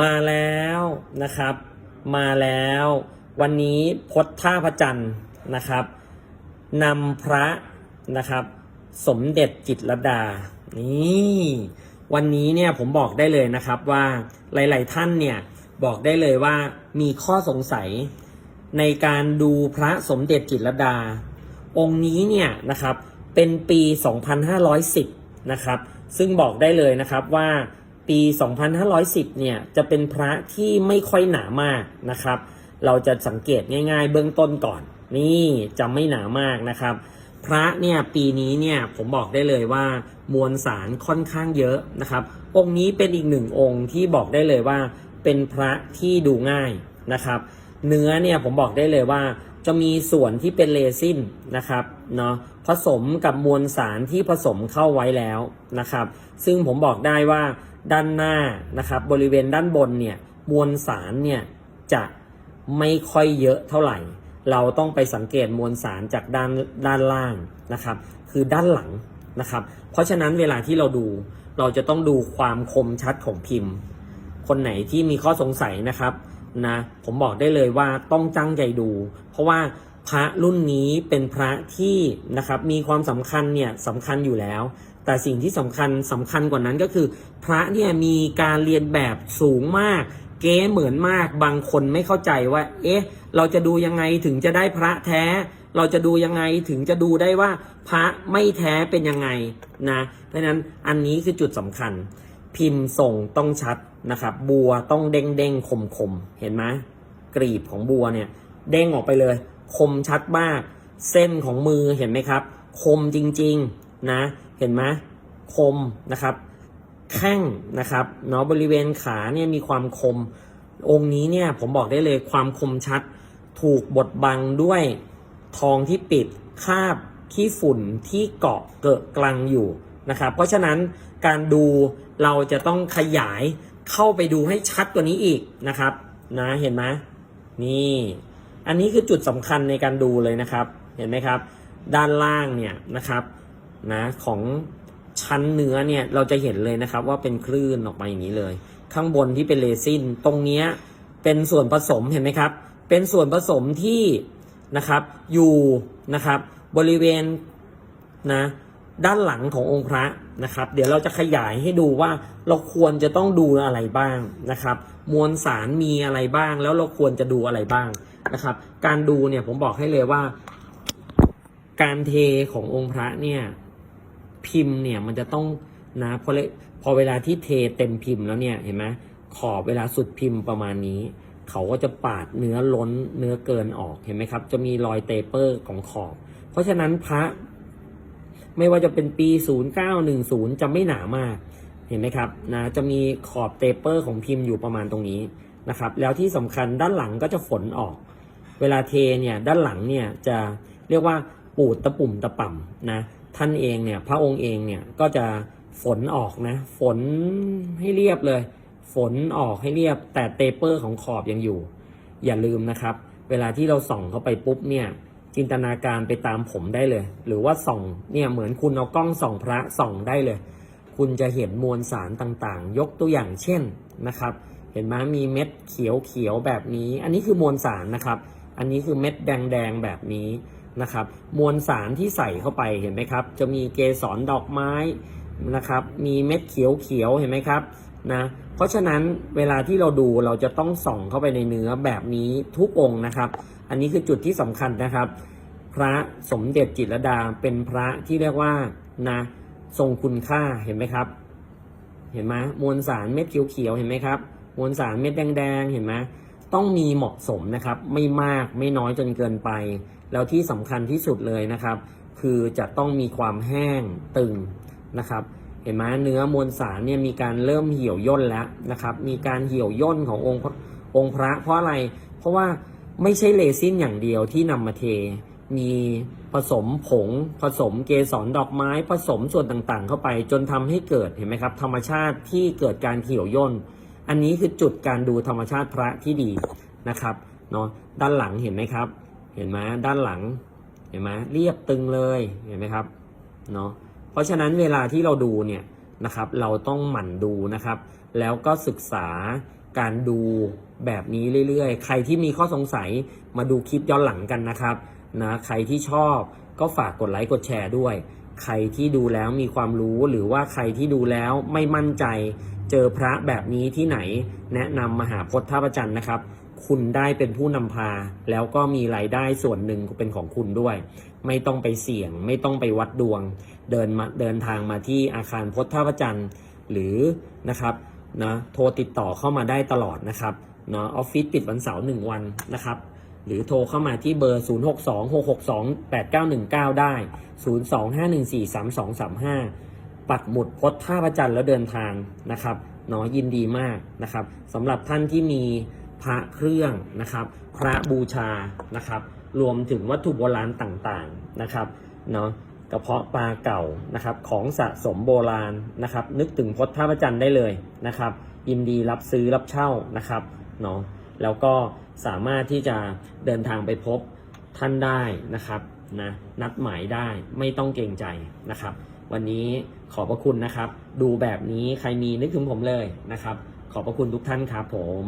มาแล้วนะครับ มาแล้ว วันนี้พดท่าพระจันทร์นะครับนำพระนะครับ สมเด็จจิตรดา นี่วันนี้เนี่ยผมบอกได้เลยนะครับว่าหลาย ๆ ท่านเนี่ยบอกได้เลยว่ามีข้อสงสัยในการดูพระสมเด็จจิตรดา องค์นี้เนี่ยนะครับเป็นปี 2510 นะครับ ซึ่งบอกได้เลยนะครับว่า ปี 2510 เนี่ยจะเป็นพระที่ไม่ค่อยหนามากนะครับ เราจะสังเกตง่าย ๆ เบื้องต้นก่อน นี่จะไม่หนามากนะครับ พระเนี่ยปีนี้เนี่ยผมบอกได้เลยว่ามวลสารค่อนข้างเยอะนะครับ องค์นี้เป็นอีกหนึ่งองค์ที่บอกได้เลยว่า เป็นพระที่ดูง่ายนะครับ เนื้อเนี่ยผมบอกได้เลยว่าจะมีส่วนที่เป็นเรซินนะครับเนาะผสมกับมวลสารที่ผสมเข้าไว้แล้วนะครับ ซึ่งผมบอกได้ว่า ด้านหน้านะครับ บริเวณด้านบนเนี่ยมวลสารเนี่ยจะไม่ค่อยเยอะเท่าไหร่ เราต้องไปสังเกตมวลสารจากด้านด้านล่างนะครับ คือด้านหลังนะครับ เพราะฉะนั้นเวลาที่เราดูเราจะต้องดูความคมชัดของพิมพ์ คนไหนที่มีข้อสงสัยนะครับนะผมบอกได้เลยว่าต้องตั้งใจดู เพราะว่าพระรุ่นนี้เป็นพระที่นะครับมีความสำคัญเนี่ยสำคัญอยู่แล้ว แต่สิ่งที่สำคัญสำคัญกว่านั้นก็คือ พระเนี่ยมีการเรียนแบบสูงมาก เก๊เหมือนมากบางคนไม่เข้าใจว่า เอ๊ะ เราจะดูยังไงถึงจะได้พระแท้ เราจะดูยังไงถึงจะดูได้ว่า พระไม่แท้เป็นยังไงนะ เพราะฉะนั้นอันนี้คือจุดสำคัญ พิมพ์ส่งต้องชัดนะครับ บัวต้องเด้งเด้งคมคมเห็นไหมกรีบของบัวเนี่ยเด้งออกไปเลย คมชัดมาก เส้นของมือเห็นไหมครับ คมจริง ๆ นะ เห็นไหมคมนะครับ แข้งนะครับเนาะบริเวณขาเนี่ยมีความคม องค์นี้เนี่ยผมบอกได้เลยความคมชัด ถูกบดบังด้วยทองที่ปิดคาบขี้ฝุ่นที่เกาะเกิดกลังอยู่นะครับ เพราะฉะนั้นการดูเราจะต้องขยายเข้าไปดูให้ชัดกว่านี้อีกนะครับนะเห็นไหมนี่ อันนี้คือจุดสำคัญในการดูเลยนะครับ เห็นไหมครับ ด้านล่างเนี่ยนะครับ นะของชั้นเนื้อเนี่ยเราจะเห็นเลยนะครับว่าเป็นคลื่นออกมาอย่างนี้เลย ข้างบนที่เป็นเรซินตรงเนี้ยเป็นส่วนผสมเห็นไหมครับ เป็นส่วนผสมที่นะครับอยู่นะครับบริเวณนะด้านหลังขององค์พระนะครับ เดี๋ยวเราจะขยายให้ดูว่าเราควรจะต้องดูอะไรบ้างนะครับ มวลสารมีอะไรบ้าง แล้วเราควรจะดูอะไรบ้างนะครับ การดูเนี่ยผมบอกให้เลยว่า การเทขององค์พระเนี่ย พิมพ์เนี่ยมันจะต้องนะพอเลพอเวลาที่เทเต็มพิมพ์แล้วเนี่ยเห็นไหมขอบเวลาสุดพิมพ์ประมาณนี้ เขาก็จะปาดเนื้อล้นเนื้อเกินออกเห็นไหมครับ จะมีรอยเตเปอร์ของขอบ เพราะฉะนั้นพระ ไม่ว่าจะเป็นปี 0910 จะไม่หนามากเห็นไหมครับนะจะมีขอบเตเปอร์ของพิมพ์อยู่ประมาณตรงนี้นะครับ แล้วที่สำคัญด้านหลังก็จะฝนออก เวลาเทเนี่ยด้านหลังเนี่ยจะเรียกว่าปูดตะปุ่มตะป่ำนะ ท่านเองเนี่ย พระองค์เองเนี่ยก็จะฝนออกนะ ฝนให้เรียบเลย ฝนออกให้เรียบ แต่เตเปอร์ของขอบยังอยู่ อย่าลืมนะครับ เวลาที่เราส่องเข้าไปปุ๊บเนี่ยจินตนาการไปตามผมได้เลย หรือว่าส่องเนี่ยเหมือนคุณเอากล้องส่องพระส่องได้เลย คุณจะเห็นมวลสารต่างๆ ยกตัวอย่างเช่นนะครับ เห็นไหมมีเม็ดเขียวเขียวๆแบบนี้ อันนี้คือมวลสารนะครับ อันนี้คือเม็ดแดงๆแบบนี้ นะครับ มวลสารที่ใส่เข้าไปเห็นไหมครับ จะมีเกสรดอกไม้นะครับ มีเม็ดเขียวเขียวเห็นไหมครับนะเพราะฉะนั้นเวลาที่เราดูเราจะต้องส่องเข้าไปในเนื้อแบบนี้ทุกองค์นะครับ อันนี้คือจุดที่สำคัญนะครับ พระสมเด็จจิตรดาเป็นพระที่เรียกว่านะทรงคุณค่าเห็นไหมครับ เห็นไหมมวลสารเม็ดเขียวๆเห็นไหมครับ มวลสารเม็ดแดงๆเห็นไหม ต้องมีเหมาะสมนะครับ ไม่มากไม่น้อยจนเกินไป แล้วที่สำคัญที่สุดเลยนะครับ คือจะต้องมีความแห้งตึงนะครับ เห็นไหมเนื้อมวลสารเนี่ยมีการเริ่มเหี่ยวย่นแล้วนะครับ มีการเหี่ยวย่นขององค์องค์พระ เพราะอะไร เพราะว่าไม่ใช่เลซินอย่างเดียวที่นำมาเท มีผสมผง ผสมเกสรดอกไม้ ผสมส่วนต่างๆ เข้าไปจนทำให้เกิดเห็นไหมครับ ธรรมชาติที่เกิดการเหี่ยวย่น อันนี้คือจุดการดูธรรมชาติพระที่ดีนะครับเนาะด้านหลังเห็นไหมครับ เห็นไหมด้านหลังเห็นไหมเรียบตึงเลยเห็นไหมครับเนาะเพราะฉะนั้นเวลาที่เราดูเนี่ยนะครับเราต้องหมั่นดูนะครับ แล้วก็ศึกษาการดูแบบนี้เรื่อยๆ ใครที่มีข้อสงสัยมาดูคลิปย้อนหลังกันนะครับนะใครที่ชอบก็ฝากกดไลค์กดแชร์ด้วย ใครที่ดูแล้วมีความรู้หรือว่าใครที่ดูแล้วไม่มั่นใจ เจอพระแบบนี้ที่ไหนแนะนำมหาพจน์ท่าประจันนะครับ คุณได้เป็นผู้นำพา แล้วก็มีรายได้ส่วนหนึ่งเป็นของคุณด้วย ไม่ต้องไปเสี่ยง ไม่ต้องไปวัดดวง เดินมาเดินทางมาที่อาคารพจน์ท่าประจันหรือนะครับนะโทรติดต่อเข้ามาได้ตลอดนะครับเนาะออฟฟิศปิดวันเสาร์หนึ่งวันนะครับหรือโทรเข้ามาที่เบอร์ 0626628919 ได้ 025143235 ปักหมุดพดท่าประจันแล้วเดินทางนะครับเนาะยินดีมากนะครับสำหรับท่านที่มีพระเครื่องนะครับ พระบูชานะครับ รวมถึงวัตถุโบราณต่างๆนะครับเนาะกระเพาะปลาเก่านะครับของสะสมโบราณนะครับ นึกถึงพดท่าประจันได้เลยนะครับ ยินดีรับซื้อรับเช่านะครับเนาะแล้วก็สามารถที่จะเดินทางไปพบท่านได้นะครับ นะนัดหมายได้ไม่ต้องเกรงใจนะครับ วันนี้ขอบพระคุณนะครับ ดูแบบนี้ใครมีนึกถึงผมเลยนะครับ ขอบพระคุณทุกท่านครับผม